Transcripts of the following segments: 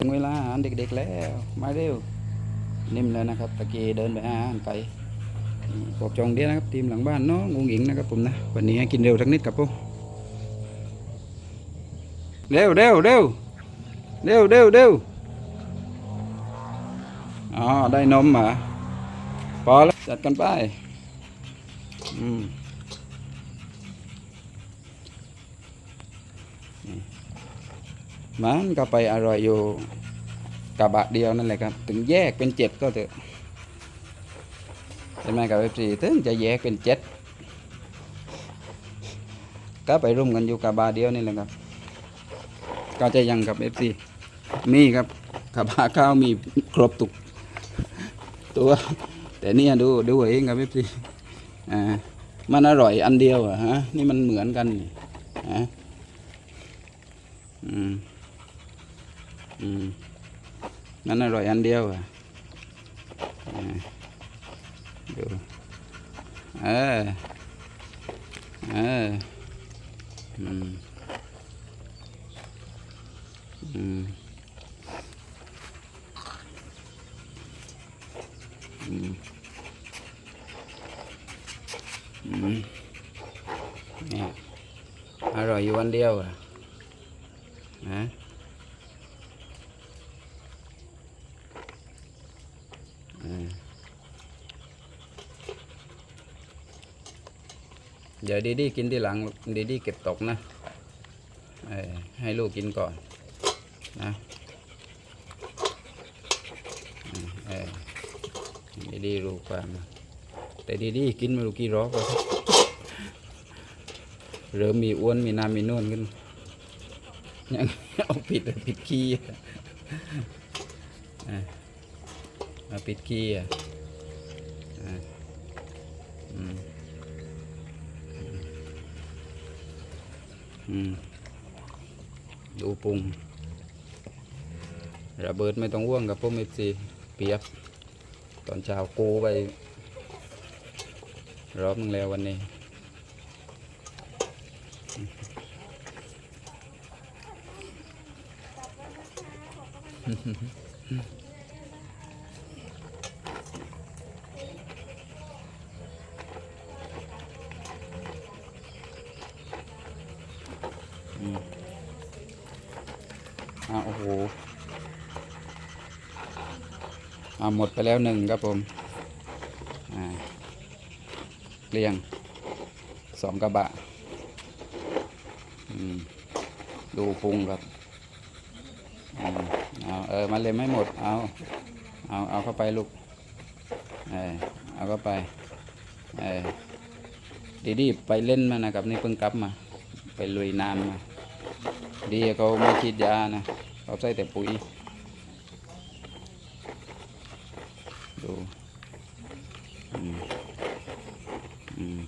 ถึงเวลาอาหารเด็กๆแล้ว มาเร็ว นิ่มแล้วนะครับตะกี้เดินไปหาอาหารไก่นี่ปกจองเดียนะครับทีมหลังบ้านน้องงงหญิงนะครับผมนะวันนี้กินเร็วสักนิดครับผมเร็วเร็วเร็วเร็วเร็วเร็วอ๋อได้นมเหรอพอแล้วจัดกันไปอืม มันก็ไปอร่อยอยู่กระบะเดียวนั่นแหละครับ ถึงแยกเป็นเจ็ดก็เถอะใช่ไหมกับเอฟซีถึงจะแยกเป็นเจ็ดก็ไปร่วมกันอยู่กระบะเดียวนี่แหละครับ ก็จะยังกับเอฟซีมีครับกระบะข้าวมีครบตุกตัวแต่เนี่ยดูดูเองครับเอฟซีอ่ามันอร่อยอันเดียวอะฮะนี่มันเหมือนกันนี่ฮะอืม อืมมันอร่อยอันเดียวอะอ่าดูเออเอออืมอืมอืมอืมเนี่ยอร่อยอยู่วันเดียวอะฮะเออ เดี๋ยวดีดีกินทีหลังดีดีเก็บตกนะให้ลูกกินก่อนนะดีดีรู้ความแต่ดีดีกินไม่รู้กี่รอบแล้วเริ่มมีอ้วนมีน้ำมีนวลขึ้นยังเอาปิดอปิดขี้อะปิดขี้อะอะอืมอืม ดูปรุงระเบิดไม่ต้องว่วงกับพวกเอฟซีเปียบตอนเช้ากูไปรอบนึงแล้ววันนี้อื อ่าโอ้โหอ่าหมดไปแล้วหนึ่งครับผมเกลี้ยงสองกระบะดูพุงครับเอาเออมาเลยไม่หมด เอาเอาเอาเข้าไปลูกเออเอาเข้าไปเออดีดีไปเล่นมานะครับนี่เพิ่งกลับมา ไปลุยน้ำมาดีเขาไม่ฉีดยานะ เขาใส่แต่ปุ๋ย ดูอืมอืม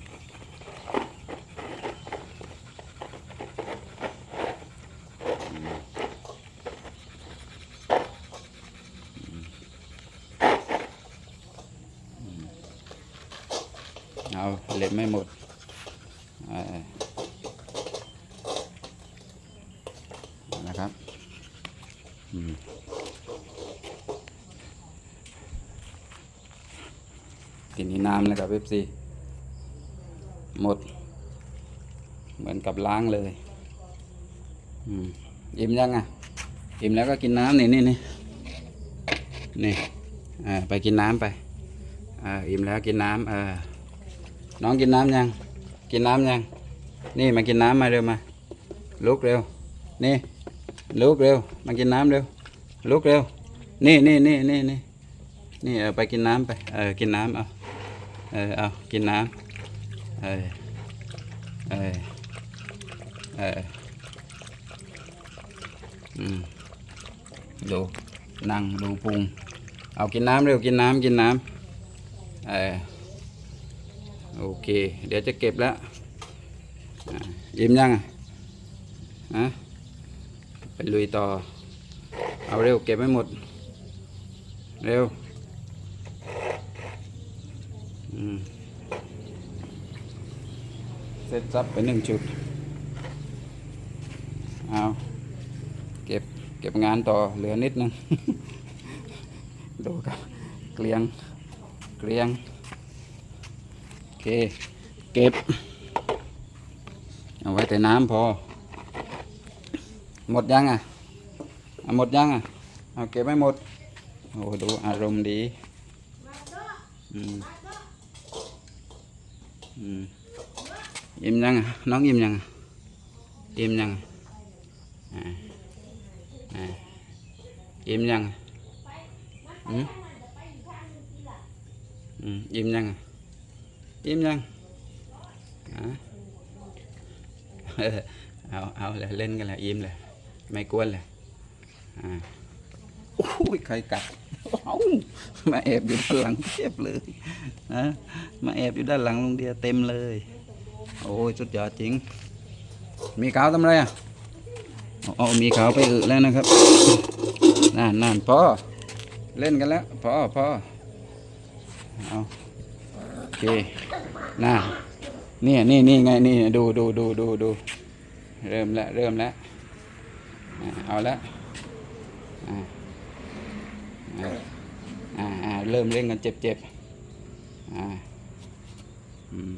เอาเล็บไม่หมดนะครับ กินนี่น้ำเลยครับเอฟซีหมด เหมือนกับล้างเลยอืมอิ่มยังอะ อิ่มแล้วก็กินน้ำนี่นี่นี่นี่อ่าไปกินน้ำไปอ่าอิ่มแล้วกินน้ำเออน้องกินน้ำยัง กินน้ำยัง นี่มากินน้ำมาเร็วมา ลุกเร็ว นี่ ลุกเร็ว มากินน้ำเร็ว ลุกเร็ว นี่นี่นี่นี่นี่นี่เออไปกินน้ำไป เออ กินน้ำเอาเออ เอา กินน้ำเออ เออ เออ อืม ดูนั่งดูพุง เอากินน้ำเร็วกินน้ำกินน้ำเออโอเค เดี๋ยวจะเก็บแล้วอะยิ้มยังอะฮะ ไปลุยต่อ เอาเร็วเก็บไม่หมด เร็วเสร็จซับไปหนึ่งจุด เอาเก็บเก็บงานต่อเหลือนิดนึง ดูครับเกลียงเกลียง โอเค เก็บ เอาไว้แต่น้ำพอ หมดยังอะหมดยังอะเอาเก็บไม่หมดโอ้ดูอารมณ์ดีอืมอืมอิ่มยังอะน้องอิ่มยังอิ่มยังอ่าอ่าอิ่มยังอืมอืมอิ่มยังอิ่มยังอะเอาเอาเลยเล่นกันเลยอิ่มเลย ไม่กวนเลยอ่าโอ้ยใครกัดเอามาแอบอยู่ด้านหลังเทียบเลยนะมาแอบอยู่ด้านหลังลุงเดียเต็มเลย โอ้ยสุดยอดจริง มีขาวทำไรอะอ๋อมีขาวไปอึแล้วนะครับนั่นนั่นพอเล่นกันแล้วพอพอเอาโอเคน่านี่นี่นี่ไงนี่ดูดูดูดูดูเริ่มแล้วเริ่มแล้ว เอาละอ่าอ่าอ่าอ่าเริ่มเล่นกันเจ็บเจ็บอ่าอืม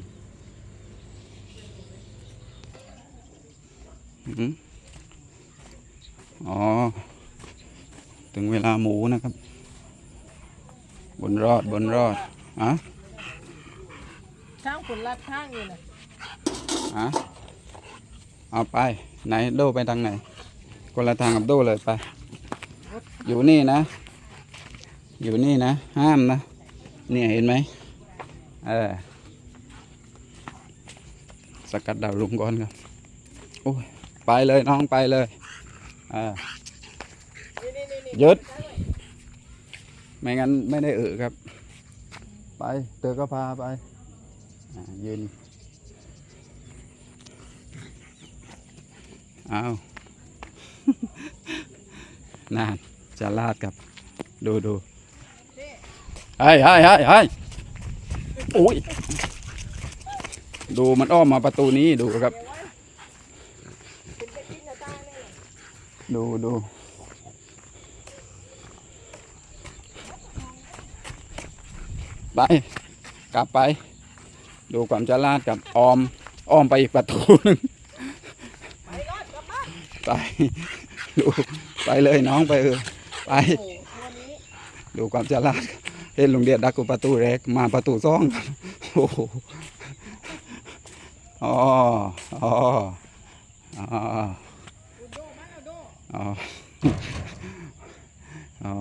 อืมอ๋อ ถึงเวลาหมูนะครับ บนรอดบนรอดอะช่างผลลัดข้างอยู่นะอะเอาไป ไหนโดไปทางไหน คนละทางกับโดเลยไป อยู่นี่นะ อยู่นี่นะ ห้ามนะ เนี่ยเห็นไหมเออสกัดดาวลุงก่อนครับโอ้ยไปเลยน้องไปเลยเออนี่นี่นี่นี่หยุดไม่งั้นไม่ได้เออครับ ไปเตอก็พาไปยืนเอา นั่นจะลาดครับดูดูไฮ้ไฮ้ไฮ้ไฮ้โอ้ยดูมันอ้อมมาประตูนี้ดูครับ ดูดูไปกลับไป ดูความจะลาดกับออมอ้อมไปอีกประตูหนึงไปดกลับบ้าน ไปดูไปเลยน้องไปเออไปโอ้โหวันนี้ดูความจะลาดเห็นลุงเดียดดักกูประตูแรกมาประตูซ่องครับโอ้โหอ๋ออ๋ออ๋ออุโดมาอุโดอ๋ออ๋อ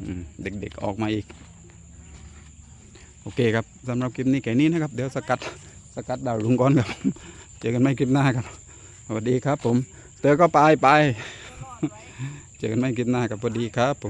อืมเด็กๆออกมาอีก โอเคครับสำหรับคลิปนี้แค่นี้นะครับ เดี๋ยวสกัดสกัดดาวลุงก้อนครับ เจอกันไม่คลิปหน้าครับสวัสดีครับผมเตอก็ไปไป เจอกันไม่คลิปหน้าครับสวัสดีครับผม